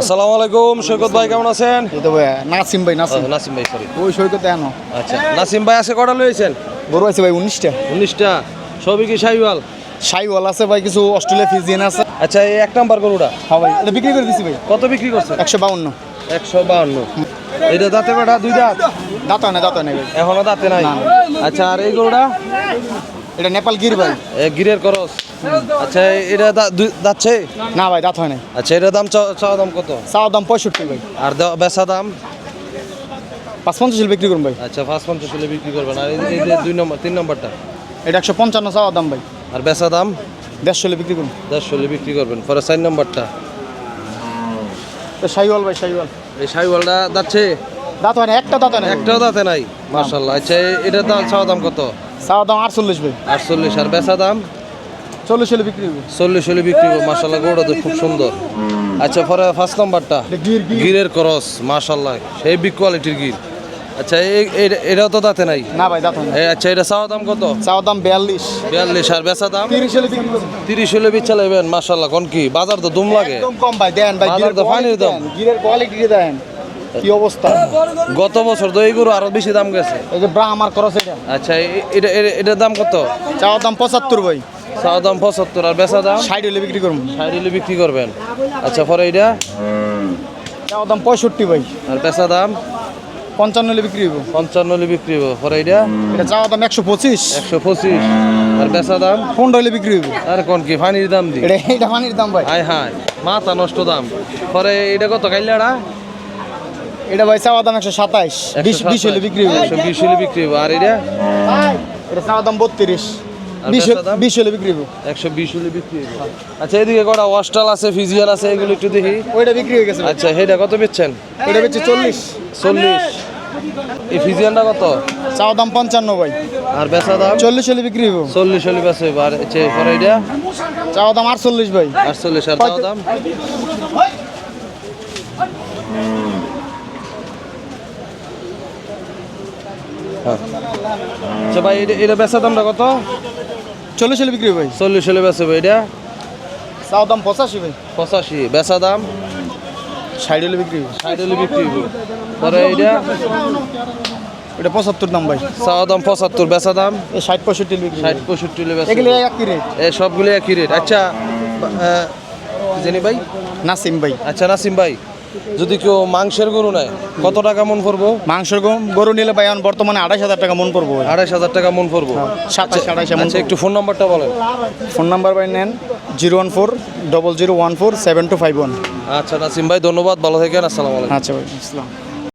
আসসালামু আলাইকুম সৈকত ভাই কেমন আছেন? এই তো ভাই নাসিম ভাই নাসিম। নাসিম ভাই সরি ওই সৈকত এন আচ্ছা নাসিম ভাই আছে কটা লয়েছেন গরু আছে ভাই উনিশটা। উনিশটা। সবই কি সাইওয়াল? সাইওয়াল আছে ভাই কিছু অস্ট্রেলিয়া ফিজিয়ান আছে। আচ্ছা এই এক নাম্বার গরুটা? হ্যাঁ ভাই এটা বিক্রি করে দিছি ভাই। কত বিক্রি করছে একশো বাউন্ন। একশো বাহান্ন এটা দাঁতে বেটা দুই দাঁত। দাঁত না দাঁত না ভাই এখনও দাঁতে নাই? আচ্ছা আর এই গরুটা? এটা নেপাল গির ভাই। এ, গিরের করস। আচ্ছা এটা দাচ্ছে না ভাই দাঁত হয় না। আচ্ছা এটার দাম চাওয়া দাম কত? চাওয়ার দাম পঁয়ষট্টি ভাই। আর বেচা দাম? পাঁচ পঞ্চাশ বিক্রি করুন ভাই। আচ্ছা পাঁচ পঞ্চাশ বিক্রি করবেন। আর এই যে দুই নম্বর তিন নম্বরটা? এটা একশো পঞ্চান্ন চাওয়ার দাম ভাই। আর বেচা দাম? দেড়শো বিক্রি করুন। দেড়শো বিক্রি করবেন। পরে চার নম্বরটা? তো সাইওয়াল ভাই শাইওয়াল এই সাইওয়ালটা যাচ্ছে? দাঁত হয় না একটা দাঁত হয় না একটাও দাঁতে নাই? মার্শাল্লাহ আচ্ছা এটার দাম চাওয়া দাম কত? চাওয়া দাম আটচল্লিশ ভাই। আটচল্লিশ আর বেচা দাম? চল্লিশ হলে বিক্রি করব চল্লিশ হলে বিক্রি করব মার্শাল্লাহ গরুটা তো খুব সুন্দর। আচ্ছা পরে ফার্স্ট নাম্বারটা গিরের ক্রস মার্শাল্লাহ সেই বিগ কোয়ালিটির গির। আচ্ছা এটাও তো দাঁতে নাই? না ভাই দাঁত আচ্ছা এটা চাওয়া দাম কত? চাওয়ার দাম বিয়াল্লিশ। বিয়াল্লিশ আর বেচা দাম? তিরিশ হলে তিরিশ হলে বিচ্ছা লাগবেন মার্শাল্লাহ কোন কি? বাজার তো দুম লাগে। একদম কম ভাই দেন ভাই গিরের পানির দাম। গিরের কোয়ালিটি দেন। কি অবস্থা? গত বছর তো এই গরু আরও বেশি দাম গেছে। এই যে ব্রা আমার খরচ এটা। আচ্ছা এটা এটা- এটার দাম কত? চাওয়ার দাম পঁচাত্তর ভাই। চাওয়া দাম পঁচাত্তর আর বেচা দাম? ষাট হলে বিক্রি করুন। ষাট হলে বিক্রি করবেন। আচ্ছা পরে এটা? চাওয়ার দাম পঁয়ষট্টি ভাই। আর বেচা দাম? পঞ্চান্ন বিক্রি হইব? পঞ্চান্ন বিক্রি হইব। পরে এটা এটা চাওয়া দাম একশো পঁচিশ। একশো পঁচিশ। আর বেচা দাম? পনেরো হলে বিক্রি হইব। আর কোন কি পানির দাম দি? এটা এটা পানির দাম ভাই। হাই হাই মাথা নষ্ট দাম। পরে এটা কত কাইলাড়া এটা ভাই চাওয়া দাম একশো সাতাইশ। বিশ বিশ হলে বিক্রি হইব। একশো বিশ হলে বিক্রি হইব। আর এটা এটা চাওয়া দাম বত্রিশ। বিশ হলে বিক্রি হইব। একশো বিশ হলে বিক্রি হবে আচ্ছা এদিকে কটা ওয়াস্টাল আছে ফিজিয়ান আছে এগুলো একটু দেখি। ওইটা বিক্রি হয়ে গেছে। আচ্ছা কত বেচছেন? ওইটা বেচছে চল্লিশ। চল্লিশ। এই ফিজিয়ানটা কত? চাওয়ার দাম পঞ্চান্ন ভাই। আর বেচা দাম? চল্লিশ হলে বিক্রি হইব। চল্লিশ হলে বেচে আর পরে এটা চাওয়ার দাম আটচল্লিশ ভাই। আটচল্লিশ আর দাম। আচ্ছা ভাই এটা বেচা দামটা কত? চল্লিশ হলে বিক্রি ভাই? চল্লিশ হলে বেচে ভাই এটা? চাওয়ার দাম পঁচাশি ভাই। পঁচাশি বেচা দাম? ষাট হলে বিক্রি ষাট হলে বিক্রি পরে এটা এটা পঁচাত্তর দাম ভাই। চাওয়া দাম পঁচাত্তর বেচা দাম? এই ষাট পঁয়ষট্টি ষাট পঁয়ষট্টি এগুলো একই রেট এই সবগুলো একই রেট আচ্ছা জেনি ভাই? নাসিম ভাই। আচ্ছা নাসিম ভাই যদি কেউ মাংসের গরু নেয় কত টাকা মন পড়ব? মাংসের গরু নিলে ভাই এখন বর্তমানে আড়াইশ হাজার টাকা মন পড়ব। আড়াইশ হাজার টাকা মন পড়ব। সাতাশ আড়াইশ এমন আচ্ছা একটু ফোন নাম্বারটা বলেন। ফোন নাম্বার ভাই নেন zero one four double zero one four seven two five one. আচ্ছা নাসিম ভাই ধন্যবাদ ভালো থাকেন আসসালামু আলাইকুম। আচ্ছা ভাই আসসালাম।